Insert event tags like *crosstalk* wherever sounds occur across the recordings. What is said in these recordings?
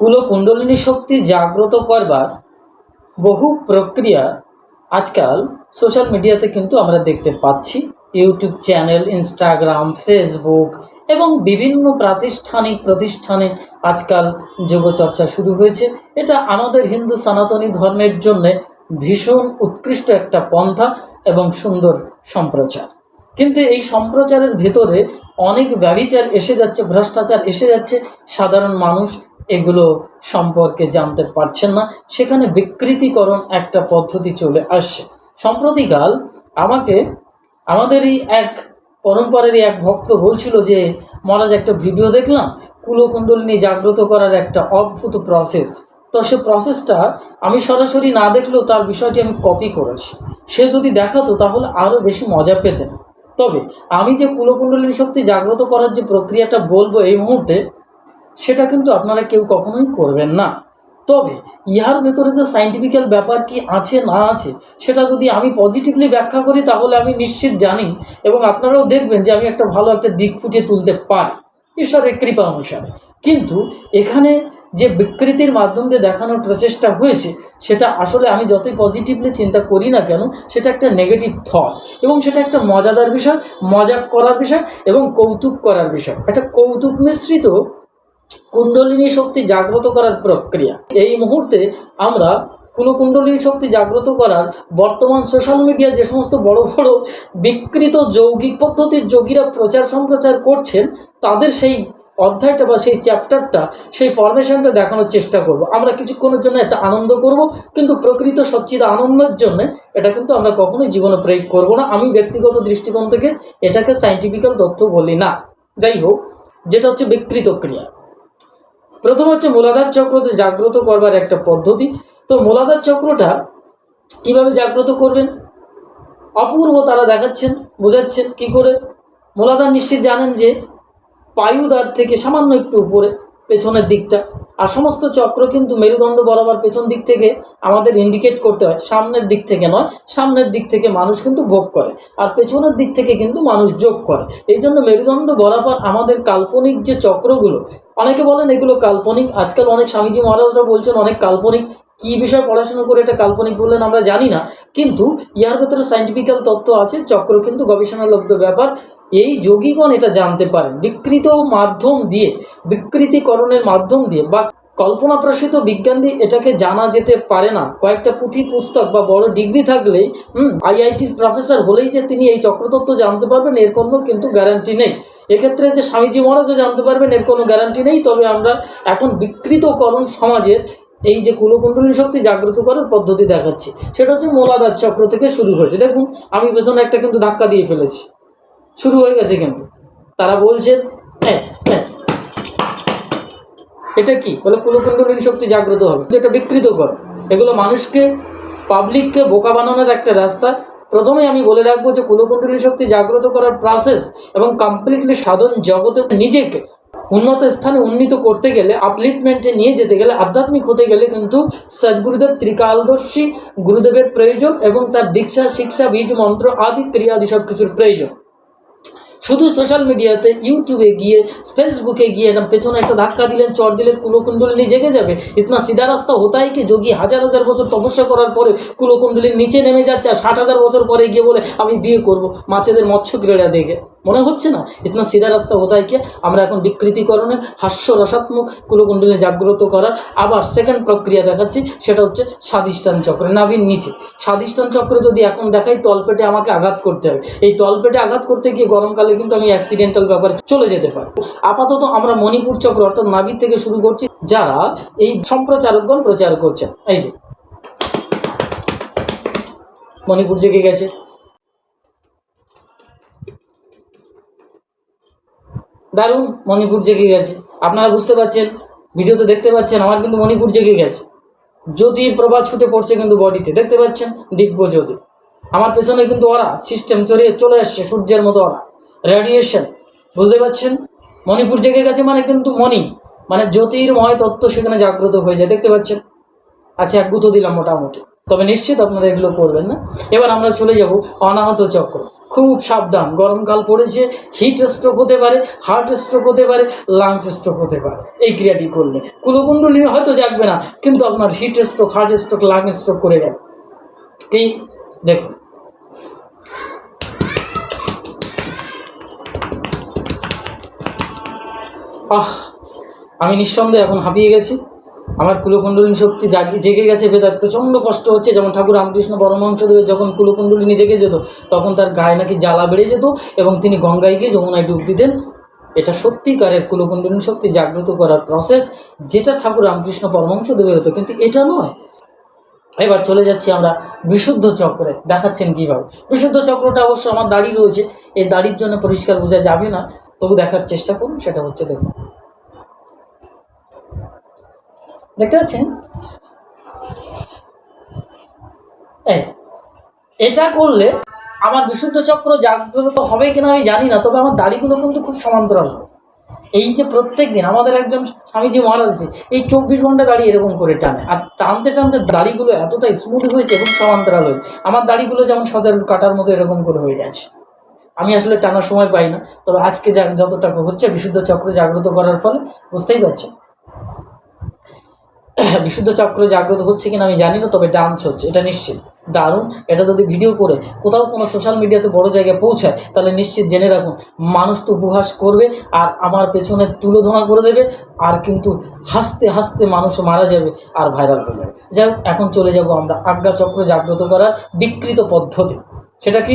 কুলকুণ্ডলিনী শক্তি জাগ্রত করবার বহু প্রক্রিয়া আজকাল সোশ্যাল মিডিয়াতে কিন্তু আমরা দেখতে পাচ্ছি। ইউটিউব চ্যানেল, ইনস্টাগ্রাম ফেসবুক এবং বিভিন্ন প্রাতিষ্ঠানিক প্রতিষ্ঠানে আজকাল যোগচর্চা শুরু হয়েছে। এটা আমাদের হিন্দু সনাতনী ধর্মের জন্য ভীষণ উৎকৃষ্ট একটা পন্থা এবং সুন্দর সম্প্রচার। কিন্তু এই সম্প্রচারের ভেতরে অনেক ব্যবিচার এসে যাচ্ছে, ভ্রষ্টাচার এসে যাচ্ছে। সাধারণ মানুষ এগুলো সম্পর্কে জানতে পারছেন না। সেখানে বিকৃতিকরণ একটা পদ্ধতি চলে আসছে। সম্প্রতিকাল আমাকে, আমাদেরই এক পরম্পরারই এক ভক্ত বলছিল যে, মহারাজ, একটা ভিডিও দেখলাম। কুলকুণ্ডলিনী জাগ্রত করার একটা অদ্ভুত প্রসেস তো সে প্রসেসটা আমি সরাসরি না দেখলেও তার বিষয়টি আমি কপি করেছি। সে যদি দেখাতো তাহলে আরও বেশি মজা পেতেন। তবে আমি যে কুলকুণ্ডলিনী শক্তি জাগ্রত করার যে প্রক্রিয়াটা বলব এই মুহূর্তে সেটা কিন্তু আপনারা কেউ কখনোই করবেন না। তবে ইহার ভেতরে যে সাইন্টিফিক্যাল ব্যাপার কি আছে না আছে, সেটা যদি আমি পজিটিভলি ব্যাখ্যা করি তাহলে আমি নিশ্চিত জানি এবং আপনারাও দেখবেন যে আমি একটা ভালো একটা দিক ফুটিয়ে তুলতে পারি। ঈশ্বরের কৃপা অনুসারে। কিন্তু এখানে যে বিকৃতির মাধ্যম দিয়ে দেখানোর প্রচেষ্টা হয়েছে, সেটা আসলে আমি যতই পজিটিভলি চিন্তা করি না কেন, সেটা একটা নেগেটিভ থট এবং সেটা একটা মজাদার বিষয়, মজাক করার বিষয় এবং কৌতুক করার বিষয়। একটা কৌতুক মিশ্রিত কুণ্ডলিনী শক্তি জাগ্রত করার প্রক্রিয়া। এই মুহূর্তে আমরা কুলকুণ্ডলিনী শক্তি জাগ্রত করার বর্তমান সোশ্যাল মিডিয়া যে সমস্ত বড় বড় বিকৃত যৌগিক পদ্ধতির যোগীরা প্রচার সম্প্রচার করছেন, তাদের সেই অধ্যায়টা বা সেই চ্যাপ্টারটা সেই ফরমেশনটা দেখানোর চেষ্টা করব। আমরা কিছুক্ষণের জন্য একটা আনন্দ করব, কিন্তু প্রকৃত সচ্চিদ আনন্দের জন্য এটা কিন্তু আমরা কখনোই জীবনে প্রয়োগ করব না। আমি ব্যক্তিগত দৃষ্টিকোণ থেকে এটাকে সাইন্টিফিক্যাল তথ্য বলি না। যাই হোক, যেটা হচ্ছে বিকৃত ক্রিয়া। প্রথম হচ্ছে মূলাধার চক্রতে জাগ্রত করবার একটা পদ্ধতি। তো মূলাধার চক্রটা কীভাবে জাগ্রত করবেন? অপূর্ব তারা দেখাচ্ছেন, বোঝাচ্ছেন কি করে? মূলাধার নিশ্চিত জানেন যে পায়ুদার থেকে সামান্য একটু উপরে, পেছনের দিকটা। আর সমস্ত চক্র কিন্তু মেরুদণ্ড বরাবর পেছন দিক থেকে আমাদের ইন্ডিকেট করতে হয়। সামনের দিক থেকে নয়, সামনের দিক থেকে মানুষ কিন্তু ভোগ করে আর পেছনের দিক থেকে কিন্তু মানুষ যোগ করে। এই জন্য মেরুদণ্ড বরাবর আমাদের কাল্পনিক যে চক্রগুলো, অনেকে বলেন এগুলো কাল্পনিক, আজকাল অনেক স্বামীজি মহারাজরা বলছেন অনেক কাল্পনিক। কী বিষয়ে পড়াশোনা করে এটা কাল্পনিক বললেন আমরা জানি না। কিন্তু ইহার ভেতরে সাইন্টিফিক্যাল তত্ত্ব আছে, চক্র কিন্তু গবেষণালব্ধ ব্যাপার। এই যোগীগণ এটা জানতে পারেন। বিকৃত মাধ্যম দিয়ে, বিকৃতিকরণের মাধ্যম দিয়ে, বা কল্পনাপ্রসূত বিজ্ঞান দিয়ে এটাকে জানা যেতে পারে না। কয়েকটা পুঁথি পুস্তক বা বড় ডিগ্রি থাকলেই, হুম, আইআইটির প্রফেসর হলেই যে তিনি এই চক্রতত্ত্ব জানতে পারবেন, এর কোনো কিন্তু গ্যারান্টি নেই। এক্ষেত্রে যে স্বামীজি মহারাজও জানতে পারবেন, এর কোনো গ্যারান্টি নেই। তবে আমরা এখন বিকৃতকরণ সমাজের এই যে কুলকুণ্ডলী শক্তি জাগ্রত করার পদ্ধতি দেখাচ্ছি। সেটা হচ্ছে মোলাদার চক্র থেকে শুরু হয়েছে। দেখুন, আমি পেছনে একটা কিন্তু ধাক্কা দিয়ে ফেলেছি। শুরু হয়ে গেছে কিন্তু। তারা বলছেন হ্যাঁ হ্যাঁ। এটা কি? বলে কুলকুণ্ডলিনী শক্তি জাগ্রত হবে। এটা বিকৃত কর এগুলো মানুষকে পাবলিককে বোকা বানানোর একটা রাস্তা। প্রথমে আমি বলে রাখব যে কুলকুণ্ডলী শক্তি জাগ্রত করার প্রসেস এবং কমপ্লিটলি সাধন জগতে নিজেকে উন্নত স্থানে উন্নীত করতে গেলে আপলিটমেন্টে নিয়ে যেতে গেলে, আধ্যাত্মিক হতে গেলে কিন্তু সদ্গুরুদেব ত্রিকালদর্শী, গুরুদেবের প্রয়োজন এবং তার দীক্ষা, শিক্ষা, বীজ, মন্ত্র আদি, ক্রিয়া আদি সব কিছুর প্রয়োজন। শুধু সোশ্যাল মিডিয়াতে ইউটিউবে গিয়ে ফেসবুকে গিয়ে একদম পেছনে একটা ধাক্কা দিলেন চট দিলেন কুলকুণ্ডলিনী জেগে যাবে। ইতনা সিধা রাস্তা হতাই কি যোগী? হাজার হাজার বছর তপস্যা করার পরে কুলকুণ্ডলির নিচে নেমে যাচ্ছে আর ষাট হাজার বছর পরে গিয়ে বলে, আমি বিয়ে করব। মাছেদের মৎস্য ক্রীড়া দেখে। মনে হচ্ছে না? ইতনা সিধা রাস্তা হতাই কি? আমরা এখন বিকৃতিকরণের হাস্য রসাত্মক কুলকুণ্ডলী জাগ্রত করার আবার সেকেন্ড প্রক্রিয়া দেখাচ্ছি, সেটা হচ্ছে স্বাদিষ্টান চক্র, নাভির নিচে। স্বাদিষ্টান চক্র যদি এখন দেখাই, তলপেটে আমাকে আঘাত করতে হবে। এই তলপেটে আঘাত করতে গিয়ে গরমকালে কিন্তু আমি অ্যাক্সিডেন্টাল ব্যাপারে চলে যেতে পারি। আপাতত আমরা মণিপুর চক্র, অর্থাৎ নাভির থেকে শুরু করছি, যারা এই সম্প্রচারকগণ প্রচার করছেন। এই যে। মণিপুর জেগে গেছে। দারুণ মণিপুর জেগে গেছে। আপনারা বুঝতে পারছেন ভিডিওতে দেখতে পাচ্ছেন, আমার কিন্তু মণিপুর জেগে গেছে। জ্যোতির প্রভাব ছুটে পড়ছে কিন্তু বডিতে দেখতে পাচ্ছেন? দিব্য জ্যোতি। আমার পেছনে কিন্তু ওরা সিস্টেম চড়িয়ে চলে আসছে, সূর্যের মতো ওরা রেডিয়েশন বুঝতে পারছেন? মণিপুর জেগে গেছে মানে কিন্তু মণি। মানে জ্যোতির জ্যোতির্ময় তত্ত্ব সেখানে জাগ্রত হয়ে যায়, দেখতে পাচ্ছেন? আচ্ছা এক গুঁতো দিলাম মোটামুটি। তবে নিশ্চিত আপনারা এগুলো করবেন না? এবার আমরা চলে যাব অনাহত চক্র। খুব সাবধান গরমকাল পড়েছে হিট স্ট্রোক হতে পারে হার্ট স্ট্রোক হতে পারে লাংস স্ট্রোক হতে পারে। এই ক্রিয়াটি করলে কুলকুণ্ডলী হয়তো জাগবে না, কিন্তু আপনার heat stroke heart stroke lung stroke করে গেল এই দেখুন। আহ, আমি নিঃসন্দেহে এখন হাঁপিয়ে গেছি। আমার কুলকুণ্ডলিনী শক্তি জাগি, জেগে গেছে বেদার। প্রচণ্ড কষ্ট হচ্ছে। যেমন ঠাকুর রামকৃষ্ণ পরমহংসদেবের যখন কুলকুণ্ডলিনী জেগে যেত, তখন তার গায়ে নাকি জ্বালা বেড়ে যেত এবং তিনি গঙ্গায় গিয়ে যমুনায় ডুব দিতেন। এটা সত্যিকারের কুলকুণ্ডলিনী শক্তি জাগ্রত করার প্রসেস যেটা ঠাকুর রামকৃষ্ণ পরমহংসদেবের হতো। কিন্তু এটা নয়। এবার চলে যাচ্ছি আমরা বিশুদ্ধ চক্রে। দেখাচ্ছেন কীভাবে? বিশুদ্ধ চক্রটা অবশ্য আমার দাড়ি রয়েছে। এই দাড়ির জন্য পরিষ্কার বোঝা যাবে না। তবু দেখার চেষ্টা করুন, সেটা হচ্ছে দেখুন। দেখতে পাচ্ছেন? এটা করলে আমার বিশুদ্ধ চক্র জাগ্রত হবে কিনা আমি জানি না, তবে আমার দাড়িগুলো কিন্তু খুব সমান্তরাল। এই যে প্রত্যেক দিন আমাদের একজন স্বামীজি মহারাজ আছে এই চব্বিশ ঘণ্টা দাড়ি এরকম করে টানে, আর টানতে টানতে দাড়িগুলো এতটা স্মুথ হয়েছে এবং সমান্তরাল হয়েছে আমার দাড়িগুলো যেমন সজারুর কাটার মতো এরকম করে হয়ে গেছে। আমি আসলে টানার সময় পাই না, তবে আজকে যতটা হচ্ছে বিশুদ্ধ চক্র জাগ্রত করার ফলে, বুঝতেই পারছেন। *coughs* বিশুদ্ধ চক্র জাগ্রত হচ্ছে কিনা আমি জানি না, তবে ডান্স হচ্ছে এটা নিশ্চিত। দারুণ, এটা যদি ভিডিও করে কোথাও কোনো সোশ্যাল মিডিয়াতে বড় জায়গায় পৌঁছায়, তাহলে নিশ্চিত জেনে রাখুন, মানুষ তো উপহাস করবে আর আমার পেছনে তুলোধনা করে দেবে, আর কিন্তু হাসতে হাসতে মানুষ মারা যাবে আর ভাইরাল হয়ে যাবে। যাই এখন চলে যাব আমরা আজ্ঞা চক্র জাগ্রত করার বিকৃত পদ্ধতি। সেটা কি?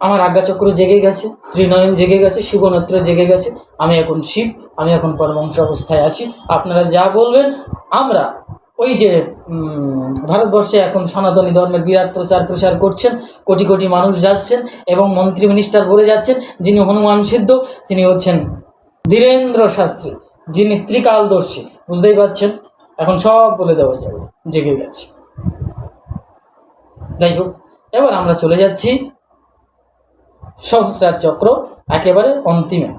আমার আজ্ঞাচক্র জেগে গেছে, ত্রিনয়ন জেগে গেছে, শিবনেত্র জেগে গেছে। আমি এখন শিব, আমি এখন পরমাংশ অবস্থায় আছি। আপনারা যা বলবেন, আমরা ওই যে ভারতবর্ষে এখন সনাতনী ধর্মের বিরাট প্রচার প্রসার করছেন, কোটি কোটি মানুষ যাচ্ছেন এবং মন্ত্রী মিনিস্টার বলে যাচ্ছেন, যিনি হনুমান সিদ্ধ, তিনি হচ্ছেন ধীরেন্দ্র শাস্ত্রী, যিনি ত্রিকালদর্শী। বুঝতেই পারছেন? এখন সব বলে দেওয়া যাবে, জেগে গেছে। যাই হোক। এবার আমরা চলে যাচ্ছি সহস্রার চক্র, একেবারে অন্তিমে।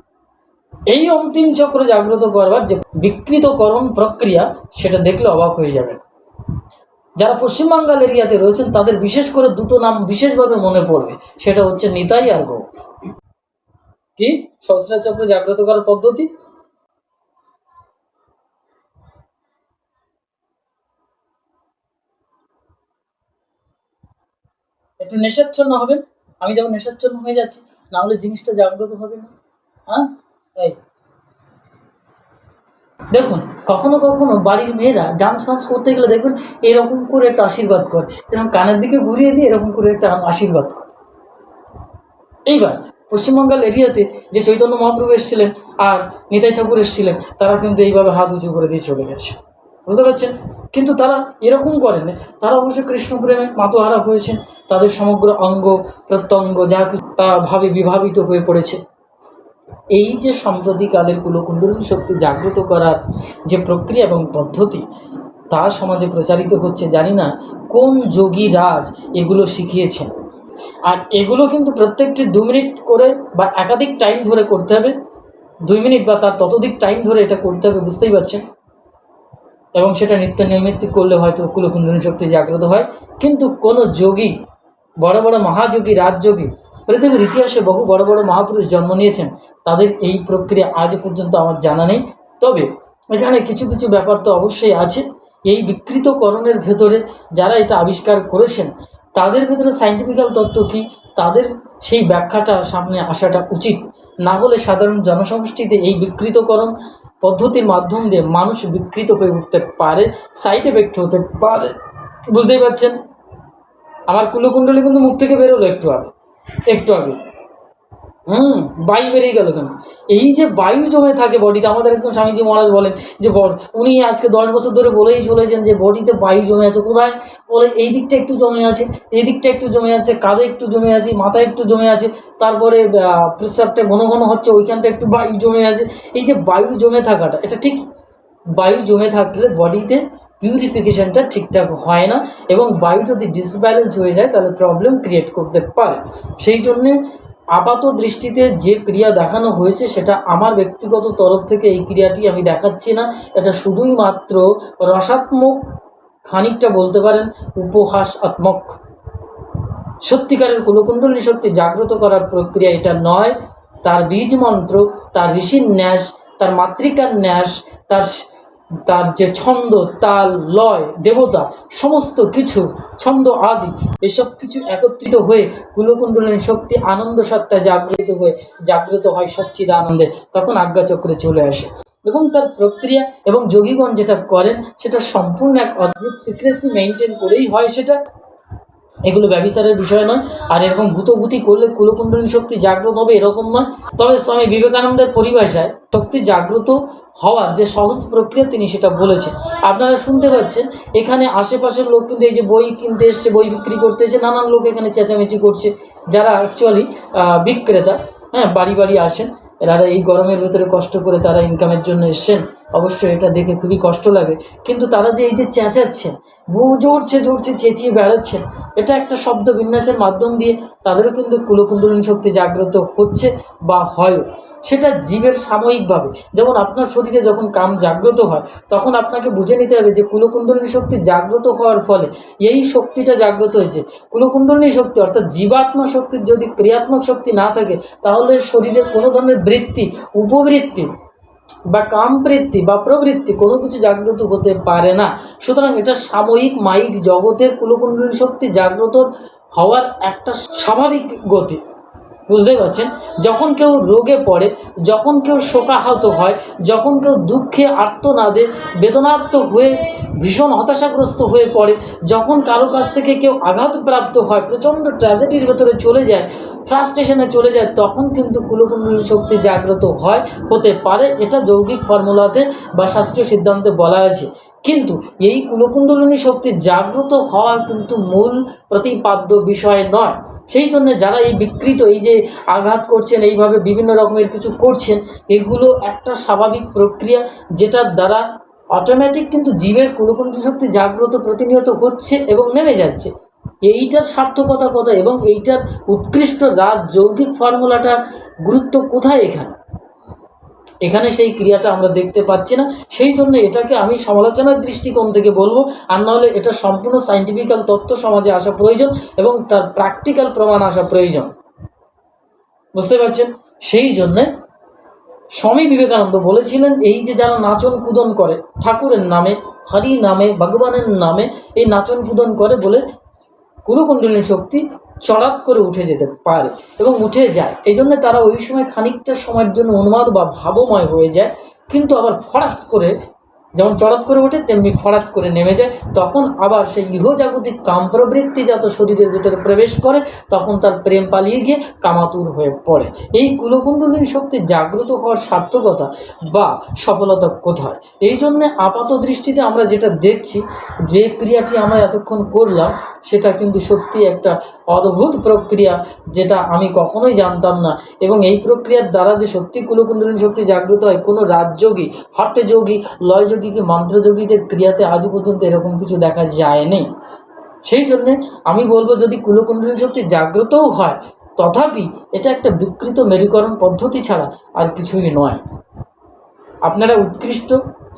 এই অন্তিম চক্র জাগ্রত করবার যে বিকৃতকরণ প্রক্রিয়া, সেটা দেখলে অবাক হয়ে যাবে যারা পশ্চিমবাঙ্গাল এরিয়াতে রয়েছেন, তাদের বিশেষ করে দুটো নাম বিশেষভাবে মনে পড়বে। সেটা হচ্ছে নিতাই আর গৌ কি? সহস্রার চক্র জাগ্রত করার পদ্ধতি? একটু নেশাচ্ছন্ন হবেন, আমি যেমন নেশাচ্ছন্ন হয়ে যাচ্ছি না হলে জিনিসটা জাগ্রত হবে না। হ্যাঁ? এই। দেখুন, কখনো কখনো বাড়ির মেয়েরা ডান্স ফান্স করতে গেলে দেখবেন এরকম করে একটা আশীর্বাদ করে এরকম কানের দিকে ঘুরিয়ে দিয়ে এরকম করে একটা আশীর্বাদ করে। এইবার পশ্চিমবঙ্গাল এরিয়াতে যে চৈতন্য মহাপ্রভু এসেছিলেন আর নিতাই ঠাকুর এসেছিলেন, তারা কিন্তু এইভাবে হাত উঁচু করে দিয়ে চলে গেছে। বুঝতে পারছেন? কিন্তু তারা এরকম করেন তারা অবশ্যই কৃষ্ণপ্রেমে মাতোহারা হয়েছেন তাদের সমগ্র অঙ্গ, প্রত্যঙ্গ, যা তা ভাবে বিভাবিত হয়ে পড়েছে। এই যে সাম্প্রতিকালের কুলকুণ্ডলী শক্তি জাগ্রত করার যে প্রক্রিয়া এবং পদ্ধতি, তা সমাজে প্রচারিত হচ্ছে জানি না কোন যোগী রাজ এগুলো শিখিয়েছেন আর এগুলো কিন্তু প্রত্যেকটি দু মিনিট করে বা একাধিক টাইম ধরে করতে হবে। দুই মিনিট বা তার ততোধিক টাইম ধরে এটা করতে হবে, বুঝতেই পারছেন? এবং সেটা নিত্য নৈমিত্তিক করলে হয়তো কুলকুণ্ডলী শক্তি জাগ্রত হয়। কিন্তু কোনো যোগী, বড় বড় মহাযোগী রাজযোগী পৃথিবীর ইতিহাসে বহু বড় বড় মহাপুরুষ জন্ম নিয়েছেন, তাদের এই প্রক্রিয়া আজ পর্যন্ত আমার জানা নেই। তবে এখানে কিছু কিছু ব্যাপার তো অবশ্যই আছে। এই বিকৃতকরণের ভেতরে যারা এটা আবিষ্কার করেছেন, তাদের ভেতরে সাইন্টিফিক্যাল তত্ত্ব কী? তাদের সেই ব্যাখ্যাটা সামনে আসাটা উচিত। না হলে সাধারণ জনসমষ্টিতে এই বিকৃতকরণ পদ্ধতির মাধ্যম দিয়ে মানুষ বিকৃত হয়ে উঠতে পারে সাইড এফেক্ট হতে পারে। বুঝতেই পারছেন? আমার কুলকুণ্ডলী কিন্তু মুখ থেকে বেরোলো একটু আগে একটু আগে। হুম, বায়ু বেরিয়ে গেল কেন? এই যে বায়ু জমে থাকে বডিতে আমাদের একদম স্বামীজি মহারাজ বলেন যে উনি আজকে দশ বছর ধরে বলেই চলেছেন যে বডিতে বায়ু জমে আছে কোথায়? বলে, এই দিকটা একটু জমে আছে, এই দিকটা একটু জমে আছে, কাঁধে একটু জমে আছে, মাথায় একটু জমে আছে, তারপরে প্রেসারটা ঘন ঘন হচ্ছে, ওইখানটা একটু বায়ু জমে আছে। এই যে বায়ু জমে থাকাটা, এটা ঠিক? বায়ু জমে থাকলে বডিতে পিউরিফিকেশনটা ঠিকঠাক হয় না এবং বায়ু যদি ডিসব্যালেন্স হয়ে যায়, তাহলে প্রবলেম ক্রিয়েট করতে পারে। সেই জন্যে আপাত দৃষ্টিতে যে ক্রিয়া দেখানো হয়েছে সেটা আমার ব্যক্তিগত তরফ থেকে এই ক্রিয়াটি আমি দেখাচ্ছি না। এটা শুধুই মাত্র রসাত্মক খানিকটা বলতে পারেন উপহাসাত্মক। সত্যিকারের কুলকুণ্ডলী শক্তি জাগ্রত করার প্রক্রিয়া এটা নয়। তার বীজ মন্ত্র তার ঋষির ন্যাস, তার মাতৃকার ন্যাস, তার তার যে ছন্দ, তাল, লয়, দেবতা, সমস্ত কিছু, ছন্দ আদি, এসব কিছু একত্রিত হয়ে কুলকুণ্ডলিনী শক্তি আনন্দ সত্তায় জাগ্রত হয়ে জাগ্রত হয় সচ্চিদ আনন্দে তখন আজ্ঞাচক্রে চলে আসে। এবং তার প্রক্রিয়া এবং যোগীগণ যেটা করেন, সেটা সম্পূর্ণ এক অদ্ভুত সিক্রেসি মেনটেন করেই হয় সেটা। এগুলো ব্যবিচারের বিষয় নয়। আর এরকম গুতগুতি করলে কুলকুণ্ডলী শক্তি জাগ্রত হবে এরকম নয়। তবে স্বামী বিবেকানন্দের পরিভাষায় শক্তি জাগ্রত হওয়ার যে সহজ প্রক্রিয়া তিনি সেটা বলেছেন। আপনারা শুনতে পাচ্ছেন, এখানে আশেপাশের লোক কিন্তু এই যে বই কিনতে এসছে, বই বিক্রি করতে এসে নানান লোক এখানে চেঁচামেচি করছে, যারা অ্যাকচুয়ালি বিক্রেতা হ্যাঁ বাড়ি বাড়ি আসেন এরা এই গরমের ভেতরে কষ্ট করে তারা ইনকামের জন্য এসছেন। অবশ্যই এটা দেখে খুবই কষ্ট লাগে। কিন্তু তারা যে এই যে চেঁচাচ্ছেন বউ জোরছে জোরছে, চেঁচিয়ে বেড়াচ্ছেন, এটা একটা শব্দ বিন্যাসের মাধ্যম দিয়ে তাদেরও কিন্তু কুলকুণ্ডলিনী শক্তি জাগ্রত হচ্ছে বা হয়ও। সেটা জীবের সাময়িকভাবে। যেমন আপনার শরীরে যখন কাম জাগ্রত হয়, তখন আপনাকে বুঝে নিতে হবে যে কুলকুণ্ডলিনী শক্তি জাগ্রত হওয়ার ফলে এই শক্তিটা জাগ্রত হয়েছে। কুলকুণ্ডলিনী শক্তি অর্থাৎ জীবাত্মা শক্তির যদি ক্রিয়াত্মক শক্তি না থাকে, তাহলে শরীরে কোনো ধরনের বৃত্তি, উপবৃত্তি বা কামবৃত্তি বা প্রবৃত্তি কোনো কিছু জাগ্রত হতে পারে না। সুতরাং এটা সাময়িক মাইক জগতের কুলকুণ্ডলী শক্তি জাগ্রত হওয়ার একটা স্বাভাবিক গতি। বুঝতে পারছেন? যখন কেউ রোগে পড়ে, যখন কেউ শোকাহত হয়, যখন কেউ দুঃখে আত্মনাদে বেদনার্ত হয়ে, ভীষণ হতাশাগ্রস্ত হয়ে পড়ে, যখন কারও কাছ থেকে কেউ আঘাতপ্রাপ্ত হয়, প্রচণ্ড ট্র্যাজেডির ভেতরে চলে যায় ফ্রাস্ট্রেশনে চলে যায়, তখন কিন্তু কুলকুণ্ডলী শক্তি জাগ্রত হয়, হতে পারে। এটা যৌগিক ফর্মুলাতে বা শাস্ত্রীয় সিদ্ধান্তে বলা আছে কিন্তু এই কুলকুণ্ডলিনী শক্তি জাগ্রত হওয়া কিন্তু মূল প্রতিপাদ্য বিষয় নয়। সেই জন্য যারা এই বিকৃত, এই যে আঘাত করছেন, এইভাবে বিভিন্ন রকমের কিছু করছেন, এগুলো একটা স্বাভাবিক প্রক্রিয়া যেটার দ্বারা অটোমেটিক কিন্তু জীবের কুলকুণ্ডলী শক্তি জাগ্রত প্রতিনিয়ত হচ্ছে এবং নেমে যাচ্ছে। এইটার সার্থকতা কথা এবং এইটার উৎকৃষ্ট রাজ যৌগিক ফর্মুলাটার গুরুত্ব কোথায় এখানে? এখানে সেই ক্রিয়াটা আমরা দেখতে পাচ্ছি না। সেই জন্য এটাকে আমি সমালোচনার দৃষ্টিকোণ থেকে বলব, আর নাহলে এটা সম্পূর্ণ সাইন্টিফিক্যাল তত্ত্ব সমাজে আসা প্রয়োজন এবং তার প্র্যাকটিক্যাল প্রমাণ আসা প্রয়োজন। বুঝতে পারছেন? সেই জন্যে স্বামী বিবেকানন্দ বলেছিলেন, এই যে যারা নাচন কুদন করে, ঠাকুরের নামে, হরি নামে, ভগবানের নামে এই নাচন কুদন করে বলে কুলকুণ্ডলিনী শক্তি চড়াত করে উঠে যেতে পারে এবং উঠে যায়। এই জন্য তারা ওই সময় খানিকটা সময়ের জন্য অনুবাদ বা ভাবময় হয়ে যায়। কিন্তু আবার ফরাস্ট করে যেমন চড়াত করে ওঠে, তেমনি ফরাত করে নেমে যায়। তখন আবার সেই ইহজাগতিক কামপ্রবৃত্তিজাত শরীরের ভিতরে প্রবেশ করে, তখন তার প্রেম পালিয়ে গিয়ে কামাতুর হয়ে পড়ে। এই কুলকুণ্ডলিনী শক্তি জাগ্রত হওয়ার সার্থকতা বা সফলতা কোথায়? এই জন্যে আপাত দৃষ্টিতে আমরা যেটা দেখছি, যে ক্রিয়াটি আমরা এতক্ষণ করলাম, সেটা কিন্তু সত্যি একটা অদ্ভুত প্রক্রিয়া যেটা আমি কখনোই জানতাম না। এবং এই প্রক্রিয়ার দ্বারা যে সত্যি কুলকুণ্ডলিনী শক্তি জাগ্রত হয়, কোনো রাজযোগী হট্টযোগী লয়যোগী কি মন্ত্রযোগীদের ক্রিয়াতে আজও পর্যন্ত এরকম কিছু দেখা যায়নি। সেই জন্যে আমি বলব, যদি কুলকুণ্ডলী শক্তি জাগ্রতও হয়, তথাপি এটা একটা বিকৃত মেরুকরণ পদ্ধতি ছাড়া আর কিছুই নয়। আপনারা উৎকৃষ্ট।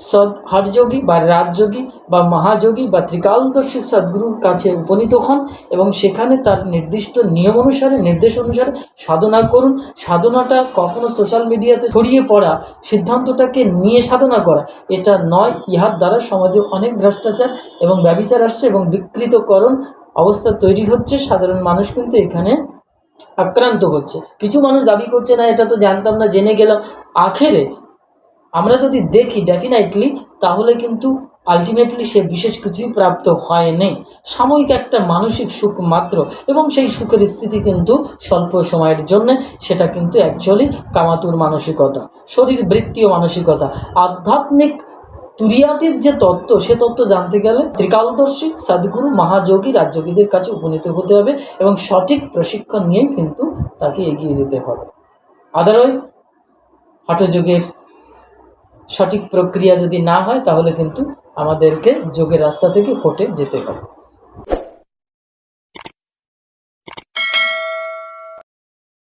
সদ হঠযোগী বা রাজযোগী বা মহাযোগী বা ত্রিকালদর্শী সদ্গুরুর কাছে উপনীত হন এবং সেখানে তার নির্দিষ্ট নিয়ম অনুসারে, নির্দেশ অনুসারে সাধনা করুন। সাধনাটা কখনো সোশ্যাল মিডিয়াতে ছড়িয়ে পড়া, সিদ্ধান্তটাকে নিয়ে সাধনা করা, এটা নয়। ইহার দ্বারা সমাজে অনেক ভ্রষ্টাচার এবং ব্যবিচার আসছে এবং বিকৃতকরণ অবস্থা তৈরি হচ্ছে। সাধারণ মানুষ কিন্তু এখানে আক্রান্ত হচ্ছে। কিছু মানুষ দাবি করছে, না, এটা তো জানতাম না, জেনে গেলাম। আখেরে আমরা যদি দেখি ডেফিনেটলি তাহলে কিন্তু আলটিমেটলি সে বিশেষ কিছুই প্রাপ্ত হয়নি সাময়িক একটা মানসিক সুখ মাত্র, এবং সেই সুখের স্থিতি কিন্তু স্বল্প সময়ের জন্য, সেটা কিন্তু অ্যাকচুয়ালি কামাতুর মানসিকতা, শরীর বৃত্তীয় মানসিকতা, আধ্যাত্মিক তুরিয়াতির যে তত্ত্ব, সে তত্ত্ব জানতে গেলে ত্রিকালদর্শী সদ্গুরু মহাযোগী রাজযোগীদের কাছে উপনীত হতে হবে, এবং সঠিক প্রশিক্ষণ নিয়েই কিন্তু তাকে এগিয়ে যেতে হবে। আদারওয়াইজ হঠযোগের সঠিক প্রক্রিয়া যদি না হয় তাহলে কিন্তু আমাদেরকে যোগের রাস্তা থেকে হোটে যেতে হবে।